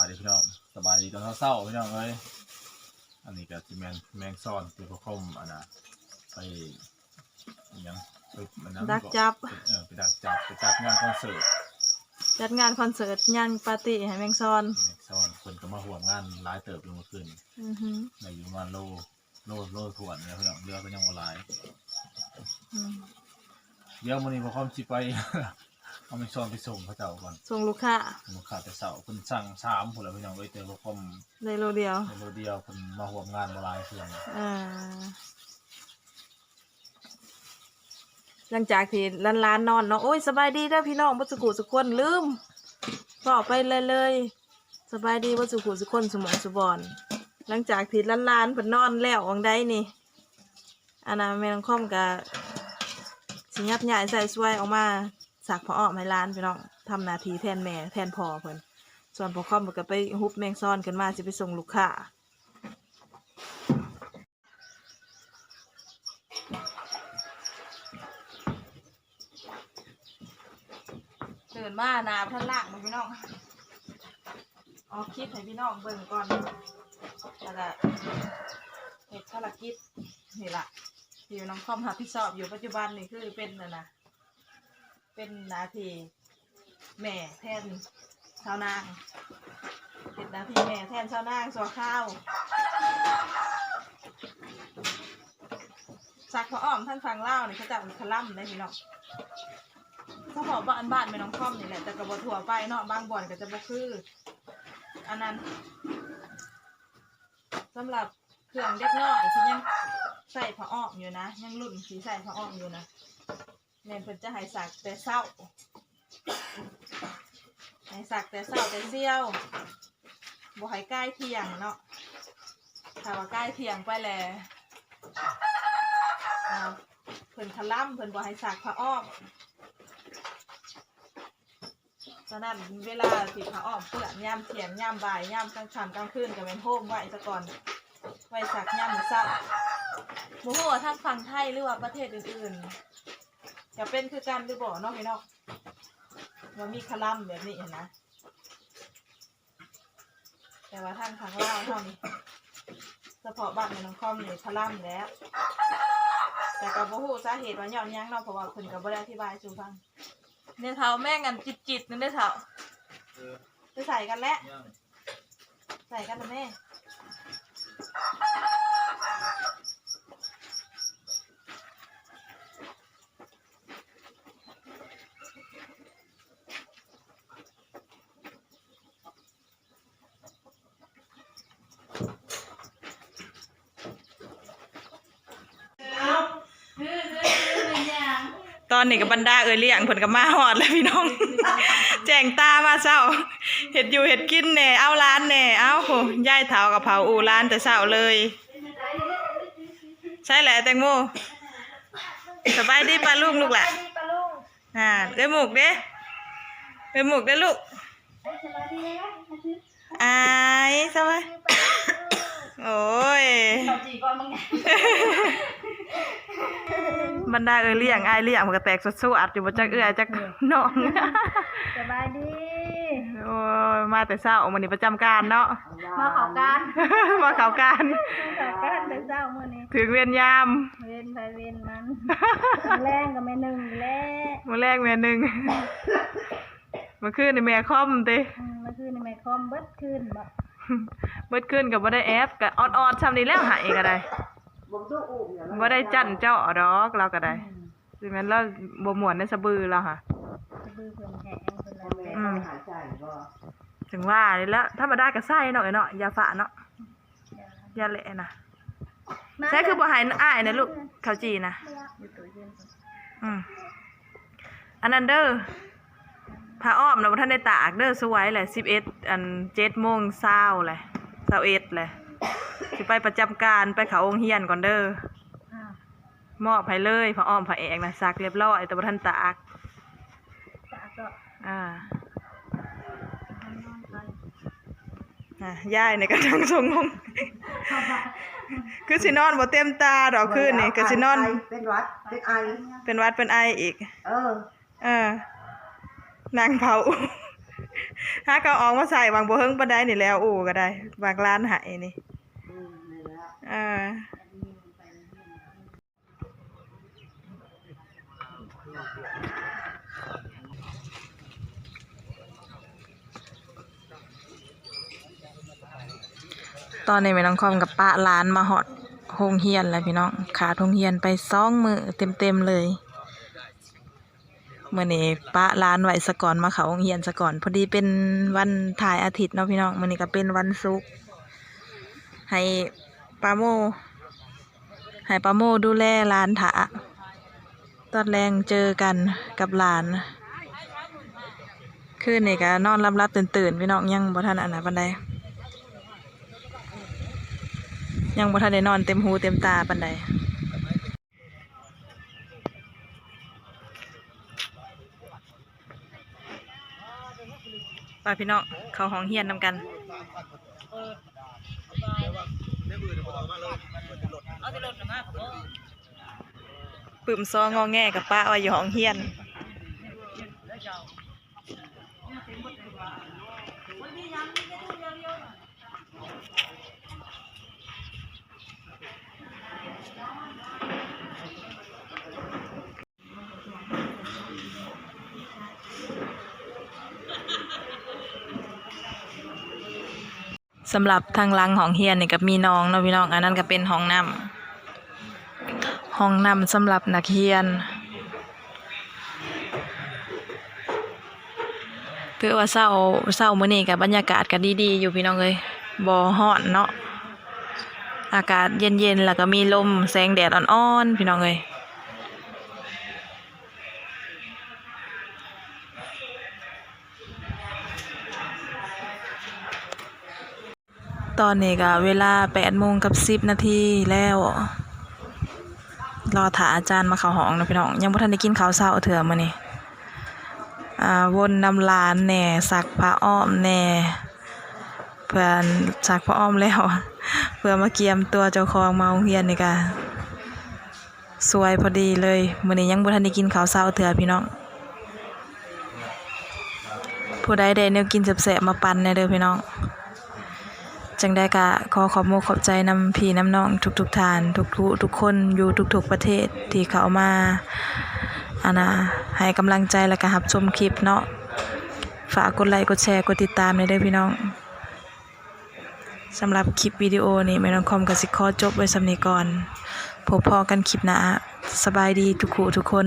ายดีพี่น้องสบายดีตอนเช้าๆพี่น้องเอ้ยอันนี้ก็สิแมนแมงซ่อนคือพวกคมอันน่ะไปอิหยังไปมันนั้นดักจับ เออไปดักจับไปจัดงานคอนเสิร์ตจัดงานคอนเสิร์ตย่างปาร์ตี้ให้แมงซอนแมงซ่อนเพิ่นก็มาห่วงงานหลายเติบอยู่เมื่อคืนอือหือในอยู่ประมาณโลโลโลถ่วนเนี่ยพี่น้องเรือก็ยังบ่หลายอืมเดี๋ยวมื้อนี้พวกคมสิไป เอาแมงซ่อนไปส่งเขาเจ้าก่อนส่งลูกค้าลูกค้าแต่เช้าเพิ่นสั่งสามพุ่นแล้วพี่น้องเอ้ยแต่พวกคมได้โลเดียวในโลเดียวเพิ่นมาห่วงงานบ่หลายเพิ่นอ่าหลังจากที่ล้านล้านๆนอนเนาะโอ้ยสบายดีเด้อพี่น้องบ่สุขุสุกคนลืมบอกไปเลยเลยสบายดีบ่สุขุสุกคนสมองสุบอนหลังจากที่ล้านล้านๆเพิ่นนอนแล้ววังใดนี่อันนั้นแม่น้องคอมก็สิยับยายใส่ช่วยออกมา สักพออ้อกให้ร้านพี่น้องทำนาทีแทนแม่แทนพ่อเพิ่นส่วนพอคอมก็ไปฮุบแมงซ่อนขึ้นมาสิไปส่งลูกค้าตื่นมาหนาท่านล่างมึงพี่น้องออกคลิปให้พี่น้องเบิ่งก่อนแล้วก็เหตุภารกิจนี่ละที่น้องคอมรับผิชอบอยู่ปัจจุบันนี่คือเป็นน่ะนะ เป็นนาทีแม่แทนชาวนางเป็นนาทีแม่แทนชาวนางสัวข้าวสักพระอ้อมท่านฟังเล่าวนี่ยเขาจะมีคลัมได้พี่น้องเฉพาะบ้าอันบ้านไม่น้องคอมนี่แหละแต่กระบถั่วไปเนาะบางบ่อนก็จะบ่คือ อันนั้นสำหรับเครื่องเด็กน้อยที่ยังใส่ผ้าอ้อมอยู่นะ ยังรุ่นสีใส่ผ้าอ้อมอยู่นะ แม่เพิ่นจะให้สักแต่เศร้าให้สักแต่เศร้าแต่เซี่ยวบ่ให้ใกล้เที่ยงเนาะถ้าว่าใกล้เที่ยงไปแล้วเพิ่นคล่ำเพิ่นบ่ให้สักผ้าอ้อมฉะนั้นเวลาสิผ้าอ้อมเปื้อนย่ามเถียงย่ามบ่ายย่ามกลางค่ำกลางคืนก็เป็นโฮมไว้ซะก่อนไว้สักย่ามมื้อเช้าบ่ฮู้าทางฝั่งไทยหรือว่าประเทศอื่นๆ จะเป็นคือกันหรือบ่เนาะพี่น้องว่ามีคลัมแบบนี้เห็นนะ แต่ว่าทางทางลาวเท่านี้เฉพาะบ้านในน้องคอมนี่คลัมแล้ว แต่ก็บ่ฮู้สาเหตุว่าย้อนหยังเนาะเพราะว่าเพิ่นก็บ่ได้อธิบายสู่ฟังเนี่ยเท้าแม่งกันจิตจิตๆนั่นได้อเท้าไปใส่กันแล้ว ใส่กันนะแม่ อนนี้กับบรรดาเอ่ยเลี้ยงผลกับมาหอดแล้วพี่น้อง แจงตามาเศร้าเห็ดอยู่เห็ดกินแน่เอาร้านแน่เอาโหย่ายเท้ากับเผาอูร้านแต่เศร้าเลย ใช่แหละแตงโมสบายดีป้าลุงลูกแหละอ่าเอ้ยหมูกเด้เอ้ยหมูกเด้ลูกอายสบายโอ้ย บรรดาเอ้ยเลี้ยงอายเลี้ยงมันก็แตกสดสวัดอยู่บ่จักเอื้อยจักน้อง สบายดีโอ้ยมาแต่เช้ามื้อนี้ประจำการเนาะ มาเขาการมาเข้าการเขาการแต่เช้ามื้อนี้ถึงเวียนยามเว้นไปเว้นมันแรงก็ไม่หนึ่งแล้มื้อแรกแม่หนึงเมื่อคืนนี่แม่คอมติอืมเมื่อคืนนี่แม่คอมเบิดคืนบ่เบิดคืนก็บ่ได้แอปก็ออดๆซำนี้แล้วหายก็ได้ บ่ได้จั่นเจาะดอกเราก็ได้สิแม่นเราบ่ม่วนในสะบือแล้วค่ะสะบือเพิ่นแห้งเพิ่นแล้วแต่อืมถึงว่านี่แหล้วธรรมดาก็ใส่เนาะไอ้เนาะยาฝาเนาะยาเละนะใช่คือบ่ใหายอ้ายนะลูกข้าวจีนะอยู่ตู้เย็นพุ่นอืมอันนั้นเด้อผ้าอ้อมนะบ่ทันได้ตากเด้อสวยแหละ11อัน7โมงเช้าแหละ21แหละ สิไปประจำการไปเขาโรงเรียนก่อนเด้ออ้าวมอบให้เลยผ้าอ้อมผ้าแอกนะซักเรียบร้อยแต่บ่ทันตากตาก็อ่าทำนอนไปอะยายในกระทังทรงงงคือสินอนบ่เต็มตาดอกคืนนี่ก็สินอน เป็นหวัดเป็นไอ เป็นหวัดเป็นไออีก เออ เออนางเผาหาก็ออกมาใส่บางบ่เฮิงปานใดนี่แล้ว โอ้ก็ได้บางร้านหายนี่เออตอนนี้แม่น้องคอมกับป้าร้านมาฮอดโงเรียนแล้วพี่น้องขาดโรงเรียนไปสองมือเต็มๆเลยเมื่อนี้ปะร้านไหวสะก่อนมาเขาโงเรียนสะก่อน พอดีเป็นวันถ่ายอาทิตย์เนาะพี่น้องเมื่อนี้ก็เป็นวันศุกร์ให้ ปาโมให้ปาโมดูแลร้านถาตอนแรงเจอกันกับหลานคืนนี้ก็นอนรับรับตื่นตื่นพี่น้องยังบ่ทันอันนะปันใดยังบ่ทันได้นอนเต็มหูเต็มตาปันใดไปพี่น้องเขาห้องเฮียนนำกัน ปึ่มซองอแงกับป้าว่าอยู่ห้องเฮียน สำหรับทางหลังของเฮียนนี่ก็มีน้องเนาะพี่น้อง อันนั้นก็เป็นห้องน้ำ ห้องน้ำสำหรับนักเรียนถือว่าเศร้าเศร้ามื้อนี้ก็บบรรยากาศก็ดีๆ อยู่พี่น้องเอ้ยบ่ฮ้อนเนาะอากาศเย็นๆแล้วก็มีลมแสงแดดอ่อนๆพี่น้องเอ้ยตอนนี้ก็เวลาแปดโมงกับสิบนาทีแล้ว รอถาอาจารย์มาเข้าห้องนะพี่น้อง ยังบ่ทันได้กินข้าวเช้าเถื่อมื้อนี้อ่าวนนำลานแหน่สักผ้าอ้อมแหน่เพื่อนสักผ้าอ้อมแล้ว เพื่อมาเกียมตัวเจ้าของมาโรงเรียนนี่ก็สวยพอดีเลยมื้อนี้ยังบ่ทันได้กินข้าวเช้าเถื่อพี่น้องผู้ใดได้แนวกินแซ่บๆมาปั่นแน่เด้อพี่น้อง จังได้กะขอขอบโมขอบใจนำพี่น้ำน้องทุกๆทานทุกทุทุกคนอยู่ทุกๆประเทศที่เขามาอานาให้กำลังใจและก็รับชมคลิปเนาะฝากกดไลค์กดแชร์กดติดตามในเด้อพี่น้องสำหรับคลิปวิดีโอนี้แม่น้องคอมกับสิขอจบไว้สำนีก่อนพบพอกันคลิปหน้าสบายดีทุกคู่ทุกคน